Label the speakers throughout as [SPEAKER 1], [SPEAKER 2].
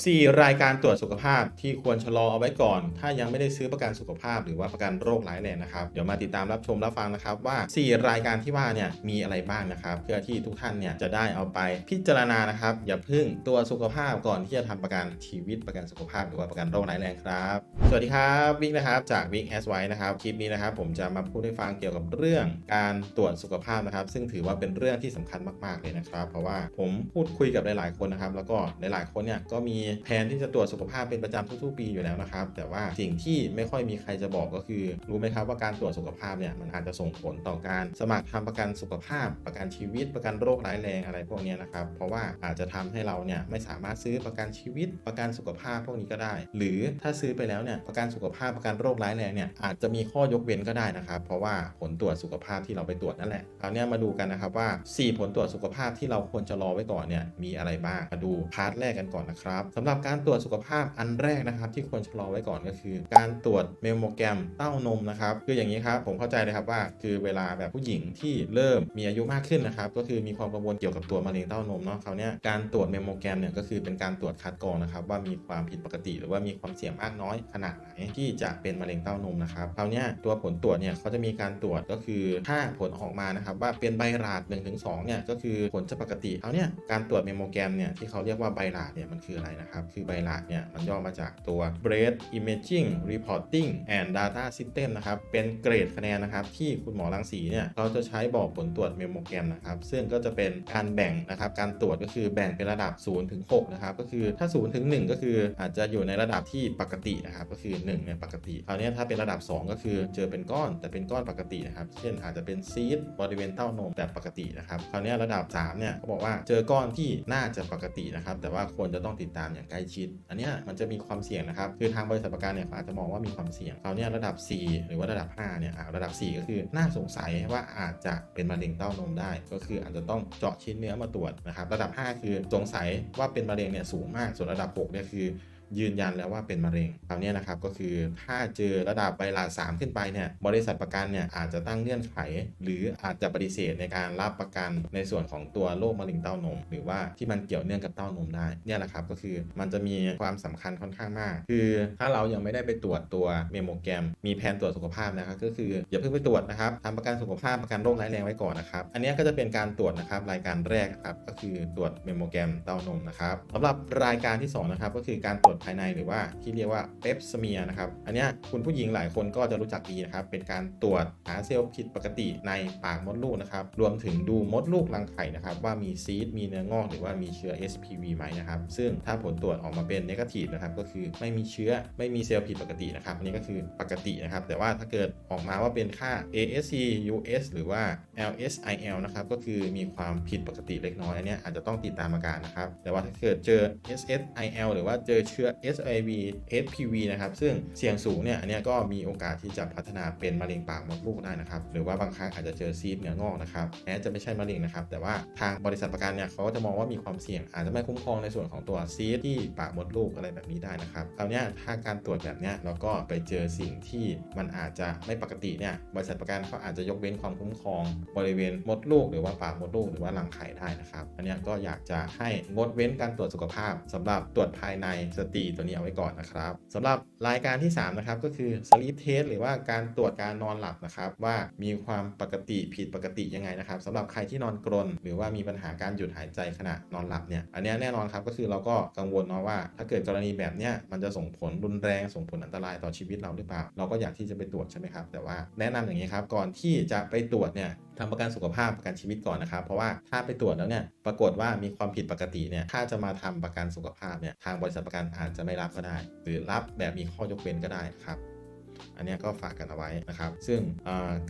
[SPEAKER 1] 4 รายการตรวจสุขภาพที่ควรชะลอเอาไว้ก่อน ถ้ายังไม่ได้ซื้อประกันสุขภาพหรือว่าประกันโรคร้ายแรงนะครับ เดี๋ยวมาติดตามรับชมรับฟังนะครับว่า 4 รายการที่ว่าเนี่ยมีอะไรบ้างนะครับ เพื่อที่ทุกท่านเนี่ยจะได้เอาไปพิจารณานะครับ อย่าพึ่งตัวสุขภาพก่อนที่จะทำประกันชีวิตประกันสุขภาพหรือว่าประกันโรคร้ายแรงครับ สวัสดีครับวิกนะครับจากวิกแอสไว้นะครับคลิปนี้นะครับ ผมจะมาพูดให้ฟังเกี่ยวกับเรื่องการตรวจสุขภาพนะครับ ซึ่งถือว่าเป็นเรื่องที่สำคัญมาก ๆเลยนะครับ เพราะว่าผมพูดคุยกับหลาย ๆคนนะครับ แล้วก็หลาย ๆ คนเนี่ยก็มีแผนที่จะตรวจสุขภาพเป็นประจำทุกๆปีอยู่แล้วนะครับ แต่ว่าสิ่งที่ไม่ค่อยมีใครจะบอกก็คือ รู้ไหมครับว่าการตรวจสุขภาพเนี่ยมันอาจจะส่งผลต่อการสมัครทำประกันสุขภาพ ประกันชีวิต ประกันโรคร้ายแรงอะไรพวกนี้นะครับ เพราะว่าอาจจะทำให้เราเนี่ยไม่สามารถซื้อประกันชีวิต ประกันสุขภาพพวกนี้ก็ได้ หรือถ้าซื้อไปแล้วเนี่ยประกันสุขภาพประกันโรคร้ายแรงเนี่ยอาจจะมีข้อยกเว้นก็ได้นะครับ เพราะว่าผลตรวจสุขภาพที่เราไปตรวจนั่นแหละคราวเนี้ยมาดูกันนะครับว่า 4 ผลตรวจสุขภาพที่เราควรจะรอไว้ก่อนเนี่ยมีอะไรบ้างมาดูพาร์ทแรกกันก่อนนะครับสำหรับการตรวจสุขภาพอันแรกนะครับ ที่ควรชะลอไว้ก่อนก็คือ การตรวจเมลโมแกรมเต้านมนะครับคืออย่างนี้ครับผมเข้าใจเลยครับว่า คือเวลาแบบผู้หญิงที่เริ่มมีอายุมากขึ้นนะครับก็คือมีความกังวลเกี่ยวกับตัวมะเร็งเต้านมเนาะคราวเนี้ยการตรวจเมลโมแกรมเนี่ยก็คือเป็นการตรวจคัดกรองนะครับว่ามีความผิดปกติ หรือว่ามีความเสี่ยงมากน้อยขนาดไหนที่จะเป็นมะเร็งเต้านมนะครับคราวเนี้ยตัวผลตรวจเนี่ยเขาจะมีการตรวจก็คือถ้าผลออกมานะครับว่าเป็นไบราด1-2ถึงเนี่ยก็คือผลจะปกติคราเนี้ยการตรวจเมมโมแกรมเนี่ยที่เขาเรียกว่าไบราดเนี่ยมันคืออะไรนะครับ คือไบราดเนี่ยมันย่อมาจากตัว breast imaging reporting and data system นะครับ เป็นเกรดคะแนนนะครับ ที่คุณหมอรังสีเนี่ยเขาจะใช้บอกผลตรวจเมมโมแกรมนะครับ ซึ่งก็จะเป็นการแบ่งนะครับ การตรวจก็คือแบ่งเป็นระดับ 0 ถึง 6 นะครับ ก็คือถ้า 0 ถึง 1 ก็คืออาจจะอยู่ในระดับที่ปกตินะครับ ก็คือ1เนี่ยปกติคราวนี้ถ้าเป็นระดับ 2 ก็คือเจอเป็นก้อนแต่เป็นก้อนปกตินะครับ เช่นอาจจะเป็นซีดบริเวณเต้านมแต่ปกตินะครับ คราวนี้ระดับ3เนี่ยเขาบอกว่าเจอก้อนที่น่าจะปกตินะครับ แต่ว่าควรจะต้องติดตามอย่างใกล้ชิด อันนี้มันจะมีความเสี่ยงนะครับ คือทางบริษัทประกันเนี่ยเขาอาจจะมองว่ามีความเสี่ยงคราวเนี้ยระดับ 4 หรือว่าระดับ 5 เนี่ยระดับ 4 ก็คือน่าสงสัยว่าอาจจะเป็นมะเร็งเต้านมได้ ก็คืออาจจะต้องเจาะชิ้นเนื้อมาตรวจนะครับ ระดับ 5 คือสงสัยว่าเป็นมะเร็งเนี่ยสูงมาก ส่วนระดับ6เนี่ยคือ ยืนยันแล้วว่าเป็นมะเร็งคราวนี้นะครับก็คือถ้าเจอระดับไบลาด3ขึ้นไปเนี่ยบริษัทประกันเนี่ยอาจจะตั้งเงื่อนไข หรืออาจจะปฏิเสธในการรับประกันในส่วนของตัวโรคมะเร็งเต้านม หรือว่าที่มันเกี่ยวเนื่องกับเต้านมได้เนี่ยแหละครับก็คือมันจะมีความสำคัญค่อนข้างมาก คือถ้าเรายังไม่ได้ไปตรวจตัวเมมโมแกรม มีแผนตรวจสุขภาพนะครับก็คืออย่าเพิ่งไปตรวจนะครับทำประกันสุขภาพประกันโรคร้ายแรงไว้ก่อนนะครับอันนี้ก็จะเป็นการตรวจนะครับรายการแรกครับก็คือตรวจเมมโมแกรมเต้านมนะครับสำหรับรายการที่สองนะครับก็คือการตรวจภายในหรือว่าที่เรียกว่าเปปสเมียนะครับ อันนี้คุณผู้หญิงหลายคนก็จะรู้จักดีนะครับ เป็นการตรวจหาเซลล์ผิดปกติในปากมดลูกนะครับ รวมถึงดูมดลูกรังไข่นะครับ ว่ามีซีดมีเนื้องอกหรือว่ามีเชื้อ SPV ไหมนะครับ ซึ่งถ้าผลตรวจออกมาเป็นนกาทีฟนะครับก็คือไม่มีเชื้อไม่มีเซลล์ผิดปกตินะครับอันนี้ก็คือปกตินะครับ แต่ว่าถ้าเกิดออกมาว่าเป็นค่า ASC US หรือว่า LSIL นะครับก็คือมีความผิดปกติเล็กน้อยอันนี้อาจจะต้องติดตามอาการนะครับแต่ว่าถ้าเกิดเจอ SSIL หรือว่าเจอเชื้อ SIV HPV นะครับซึ่งเสี่ยงสูงเนี่ยอันนี้ก็มีโอกาสที่จะพัฒนาเป็นมะเร็งปากมดลูกได้นะครับหรือว่าบางครั้งอาจจะเจอซีดเนื้องอกนะครับแม้จะไม่ใช่มะเร็งนะครับ แต่ว่าทางบริษัทประกันเนี่ยเขาก็จะมองว่ามีความเสี่ยง อาจจะไม่คุ้มครองในส่วนของตัวซีดที่ปากมดลูกอะไรแบบนี้ได้นะครับคราวนี้ถ้าการตรวจแบบเนี้ยเราก็ไปเจอสิ่งที่มันอาจจะไม่ปกติเนี่ยบริษัทประกันเขาอาจจะยกเว้นความคุ้มครองบริเวณมดลูก หรือว่าปากมดลูกหรือว่ารังไข่ได้นะครับ อันนี้ก็อยากจะให้งดเว้นการตรวจสุขภาพสำหรับตรวจภายในตรีตัวนี้เอาไว้ก่อนนะครับสำหรับรายการที่ 3 นะครับ ก็คือ sleep test หรือว่าการตรวจการนอนหลับนะครับ ว่ามีความปกติผิดปกติยังไงนะครับสำหรับใครที่นอนกรน หรือว่ามีปัญหาการหยุดหายใจขณะนอนหลับเนี่ยอันนี้แน่นอนครับก็คือเราก็กังวลเนาะว่า ถ้าเกิดกรณีแบบเนี้ยมันจะส่งผลรุนแรงส่งผลอันตรายต่อชีวิตเราหรือเปล่า เราก็อยากที่จะไปตรวจใช่ไหมครับแต่ว่าแนะนำอย่างนี้ครับก่อนที่จะไปตรวจเนี่ยทำประกันสุขภาพประกันชีวิตก่อนนะครับ เพราะว่าถ้าไปตรวจแล้วเนี่ยปรากฏว่ามีความผิดปกติเนี่ยถ้าจะมาทำประกันสุขภาพเนี่ยทางบริษัทประกันอาจจะไม่รับก็ได้ หรือรับแบบมีข้อยกเว้นก็ได้ครับ อันนี้ก็ฝากกันเอาไว้นะครับ ซึ่ง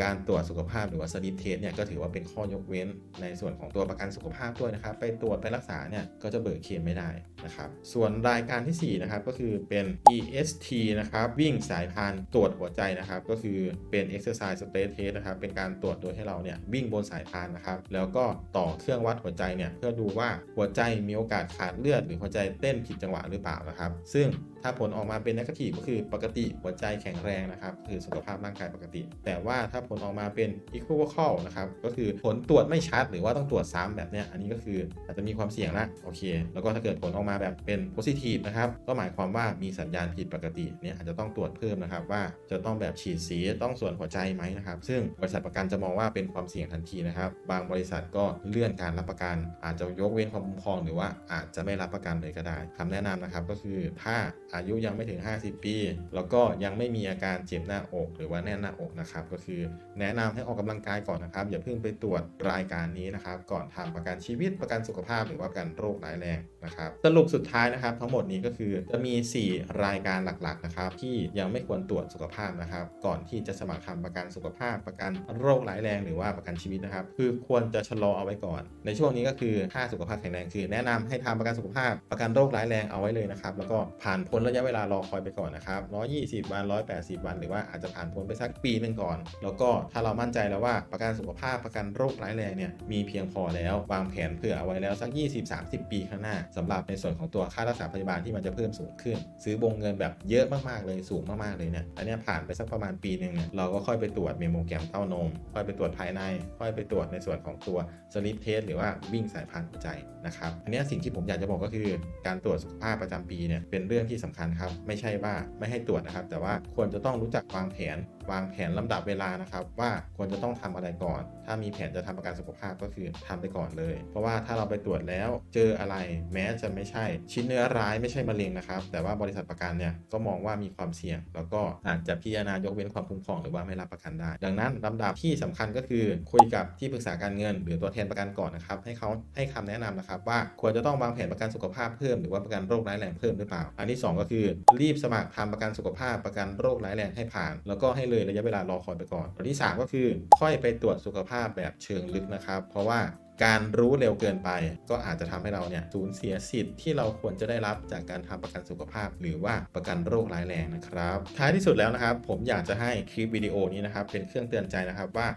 [SPEAKER 1] การตรวจสุขภาพหรือว่าสลิปเทสเนี่ยก็ถือว่าเป็นข้อยกเว้นในส่วนของตัวประกันสุขภาพด้วยนะครับ ไปตรวจไปรักษาเนี่ยก็จะเบิกเคลมไม่ได้นะครับ ส่วนรายการทีสี่ 4 นะครับก็คือเป็น EST นะครับวิ่งสายพานตรวจหัวใจนะครับ ก็คือเป็น exercise stress test นะครับ เป็นการตรวจโดยให้เราเนี่ยวิ่งบนสายพานนะครับ แล้วก็ต่อเครื่องวัดหัวใจเนี่ยเพื่อดูว่าหัวใจมีโอกาสขาดเลือด หรือหัวใจเต้นผิดจังหวะหรือเปล่านะครับ ซึ่งถ้าผลออกมาเป็นนกาทีก็คือปกติหัวใจแข็งแรรงนะครับ คือสุขภาพร่างกายปกติ แต่ว่าถ้าผลออกมาเป็น equivocal นะครับ ก็คือผลตรวจไม่ชัด หรือว่าต้องตรวจซ้ำแบบเนี้ย อันนี้ก็คืออาจจะมีความเสี่ยงละโอเค แล้วก็ถ้าเกิดผลออกมาแบบเป็น positive นะครับ ก็หมายความว่ามีสัญญาณผิดปกติเนี่ยอาจจะต้องตรวจเพิ่มนะครับว่าจะต้องแบบฉีดสีต้องส่วนหัวใจไหมนะครับ ซึ่งบริษัทประกันจะมองว่าเป็นความเสี่ยงทันทีนะครับ บางบริษัทก็เลื่อนการรับประกัน อาจจะยกเว้นความคุ้มครอง หรือว่าอาจจะไม่รับประกันเลยก็ได้คำแนะนำนะครับก็คือถ้าอายุยังไม่ถึง 50 ปี แล้วก็ยังไม่มีอาการเจ็บหน้าอกหรือว่าแน่นหน้าอกนะครับ ก็คือแนะนำให้ออกกำลังกายก่อนนะครับ อย่าเพิ่งไปตรวจรายการนี้นะครับ ก่อนทำประกันชีวิตประกันสุขภาพ หรือว่าประกันโรคร้ายแรงนะครับ สรุปสุดท้ายนะครับ ทั้งหมดนี้ก็คือจะมี 4 รายการหลักๆนะครับ ที่ยังไม่ควรตรวจสุขภาพนะครับ ก่อนที่จะสมัครทำประกันสุขภาพ ประกันโรคร้ายแรงหรือว่าประกันชีวิตนะครับ คือควรจะชะลอเอาไว้ก่อน ในช่วงนี้ก็คือถ้าสุขภาพแข็งแรงคือ แนะนำให้ทำประกันสุขภาพประกันโรคร้ายแรงเอาไว้เลยนะครับ แล้วก็ผ่านพ้นระยะเวลารอคอยไปก่อนนะครับ120วัน180วัน หรือว่าอาจจะผ่านพ้นไปสักปีหนึ่งก่อน แล้วก็ถ้าเรามั่นใจแล้วว่าประกันสุขภาพประกันโรคร้ายแรงเนี่ยมีเพียงพอแล้ววางแผนเผื่อเอาไว้แล้วสัก 20-30 ปีข้างหน้าสำหรับในส่วนของตัวค่ารักษาพยาบาลที่มันจะเพิ่มสูงขึ้น ซื้อบงเงินแบบเยอะมากๆเลยสูงมากๆเลยเนี่ยอันนี้ผ่านไปสักประมาณปีหนึ่งเนี่ยเราก็ค่อยไปตรวจเมโมแกรมเต้านมค่อยไปตรวจภายใน ค่อยไปตรวจในส่วนของตัวสลิปเทสหรือว่าวิ่งสายพานหัวใจนะครับอันนี้สิ่งที่ผมอยากจะบอกก็คือ การตรวจสุขภาพประจำปีเนี่ยเป็นเรื่องที่สำคัญครับไม่ใช่ว่าไม่ให้ตรวจนะครับแต่ว่าควรจะต้องรู้จักวางแผนวางแผนลำดับเวลานะครับว่าควรจะต้องทำอะไรก่อน ถ้ามีแผนจะทำประกันสุขภาพก็คือทำไปก่อนเลย เพราะว่าถ้าเราไปตรวจแล้วเจออะไรแม้จะไม่ใช่ ชิ้นเนื้อร้ายไม่ใช่มะเร็งนะครับ แต่ว่าบริษัทประกันเนี่ยก็มองว่ามีความเสี่ยง แล้วก็อาจจะพิจารณายกเว้นความคุ้มครองหรือว่าไม่รับประกันได้ ดังนั้นลำดับที่สำคัญก็คือคุยกับที่ปรึกษาการเงิน หรือตัวแทนประกันก่อนนะครับให้เขาให้คำแนะนำนะครับว่าควรจะต้องวางแผนประกันสุขภาพเพิ่มหรือว่าประกันโรคร้ายแรงเพิ่มหรือเปล่า อันที่สองก็คือ รีบสมัครทำประกันสุขภาพประกันโรคร้ายแรงให้ผ่าน แล้วก็ให้เลยระยะเวลารอคอยไปก่อนข้อที่สามก็คือค่อยไปตรวจสุขภาพแบบเชิงลึกนะครับ เพราะว่าการรู้เร็วเกินไป ก็อาจจะทำให้เราเนี่ยสูญเสียสิทธิ์ที่เราควรจะได้รับจากการทำประกันสุขภาพ หรือว่าประกันโรคร้ายแรงนะครับ ท้ายที่สุดแล้วนะครับ ผมอยากจะให้คลิปวิดีโอนี้นะครับเป็นเครื่องเตือนใจนะครับว่า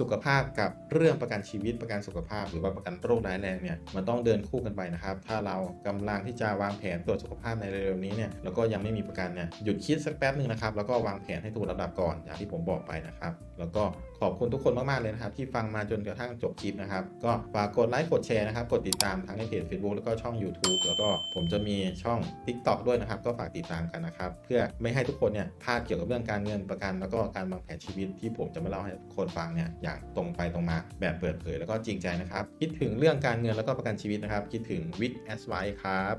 [SPEAKER 1] สุขภาพกับเรื่องประกันชีวิตประกันสุขภาพ หรือว่าประกันโรคร้ายแรงเนี่ยมันต้องเดินคู่กันไปนะครับถ้าเรากำลังที่จะวางแผนตรวจสุขภาพในเร็วๆนี้เนี่ยแล้วก็ยังไม่มีประกันเนี่ยหยุดคิดสักแป๊บหนึ่งนะครับแล้วก็วางแผนให้ถูกระดับก่อนอย่างที่ผมบอกไปนะครับแล้วก็ขอบคุณทุกคนมากๆเลยนะครับ ที่ฟังมาจนกระทั่งจบคลิปนะครับ ก็ฝากกดไลค์กดแชร์นะครับ กดติดตามทั้งในเพจ Facebook แล้วก็ช่อง YouTube แล้วก็ผมจะมีช่อง TikTok ด้วยนะครับ ก็ฝากติดตามกันนะครับ เพื่อไม่ให้ทุกคนเนี่ยพลาดเกี่ยวกับเรื่องการเงินประกัน แล้วก็การวางแผนชีวิตที่ผมจะมาเล่าให้คนฟังเนี่ยอย่างตรงไปตรงมา แบบเปิดเผยแล้วก็จริงใจนะครับ คิดถึงเรื่องการเงินแล้วก็ประกันชีวิตนะครับ คิดถึงวิ t แอสไวครับ